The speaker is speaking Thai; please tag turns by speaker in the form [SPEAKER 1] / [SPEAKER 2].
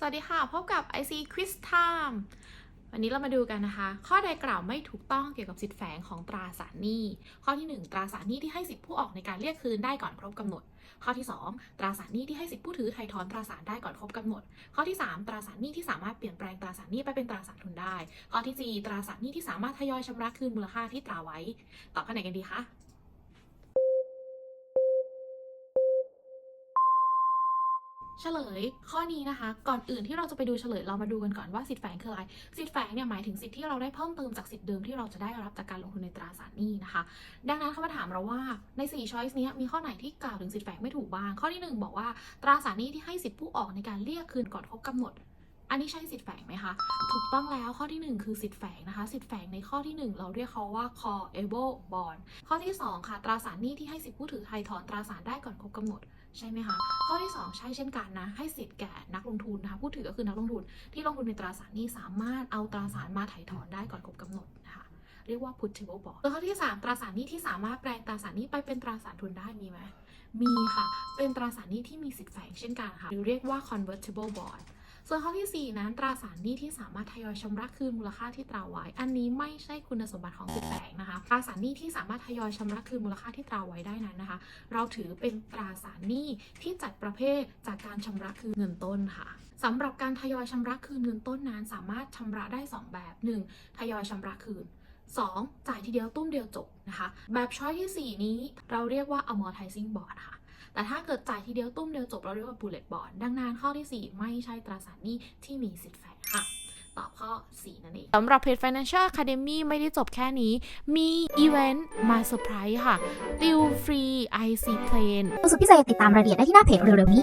[SPEAKER 1] สวัสดีค่ะ พบกับ IC Quiz Time วันนี้เรามาดูกันนะคะ ข้อใดกล่าวไม่ถูกต้องเกี่ยวกับสิทธิแฝงของตราสารหนี้ ข้อที่ 1 ตราสารหนี้ที่ให้สิทธิผู้ออกในการเรียกคืนได้ก่อนครบกำหนด ข้อที่ 2 ตราสารหนี้ที่ให้สิทธิผู้ถือไถ่ถอนตราสารได้ก่อนครบกำหนด ข้อที่ 3 ตราสารหนี้ที่สามารถเปลี่ยนแปลงตราสารหนี้ไปเป็นตราสารทุนได้ ข้อที่ 4 ตราสารหนี้ที่สามารถทยอยชำระคืนมูลค่าที่ตราไว้ ตอบข้อไหนกันดีคะ เฉลยข้อนี้นะคะ ก่อนอื่นที่เราจะไปดูเฉลยเรามาดูกันก่อนว่าสิทธิแฝงคืออะไร สิทธิแฝงเนี่ยหมายถึงสิทธิที่เราได้เพิ่มเติมจากสิทธิเดิมที่เราจะได้รับจากการลงทุนในตราสารหนี้นะคะ ดังนั้นเขามาถามเราว่าใน 4 ช้อยส์นี้มีข้อไหนที่กล่าวถึงสิทธิแฝงไม่ถูกบ้าง ข้อที่ 1 บอกว่าตราสารหนี้ที่ให้สิทธิผู้ออกในการเรียกคืนก่อนครบกำหนดอันนี้ใช่สิทธิแฝงไหมคะ ถูกต้องแล้วข้อที่ 1 คือสิทธิแฝงนะคะ สิทธิแฝงในข้อที่ 1 เราเรียกเขาว่า callable bond ข้อที่ 2 ค่ะ ตราสารหนี้ที่ให้สิทธิผู้ถือไทยถอนตราสารได้ก่อนครบกำหนด ใช่ไหมคะ ข้อที่ 2 ใช่เช่นกันนะ ให้สิทธิ์แก่นักลงทุนนะคะผู้ถือก็คือนักลงทุนที่ลงทุนในตราสารนี้สามารถเอาตราสารมาถ่ายถอนได้ก่อนครบกำหนดนะคะเรียกว่า putable bond ส่วข้อที่ 3 ตราสารนี้ที่สามารถแปลงตราสารนี้ไปเป็นตราสารทุนได้มีไหมมีค่ะ เป็นตราสารนี้ที่มีสิทธิ์แฝงเช่นกันค่ะหรือเรียกว่า convertible bond ส่วนข้อที่ 4 นั้นตราสารหนี้ที่สามารถทยอยชำระคืนมูลค่าที่ตราไว้ อันนี้ไม่ใช่คุณสมบัติของสิทธิแฝงนะคะ ตราสารหนี้ที่สามารถทยอยชำระคืนมูลค่าที่ตราไว้ได้นั้นนะคะ เราถือเป็นตราสารหนี้ที่จัดประเภทจากการชำระคืนเงินต้นค่ะสำหรับการทยอยชำระคืนเงินต้นนั้น สามารถชำระได้ 2 แบบ 1. ทยอยชำระคืน 2. จ่ายทีเดียวตุ้มเดียวจบนะคะ แบบช้อยที่ 4 นี้เราเรียกว่า amortizing bond ค่ะ แต่ถ้าเกิดจ่ายทีเดียวตุ้มเดียวจบเราเรียกว่า bullet bond ดังนั้นข้อที่ 4 ไม่ใช่ตราสารหนี้ที่มีสิทธิ์แฝงค่ะตอบข้อ 4 นั่นเองสำหรับเพจ Financial Academy ไม่ได้จบแค่นี้ มีอีเวนต์มาเซอร์ไพรส์ค่ะ ติวฟรี IC Plane
[SPEAKER 2] สุดพิเศษติดตามรายละเอียดได้ที่หน้าเพจเร็วๆนี้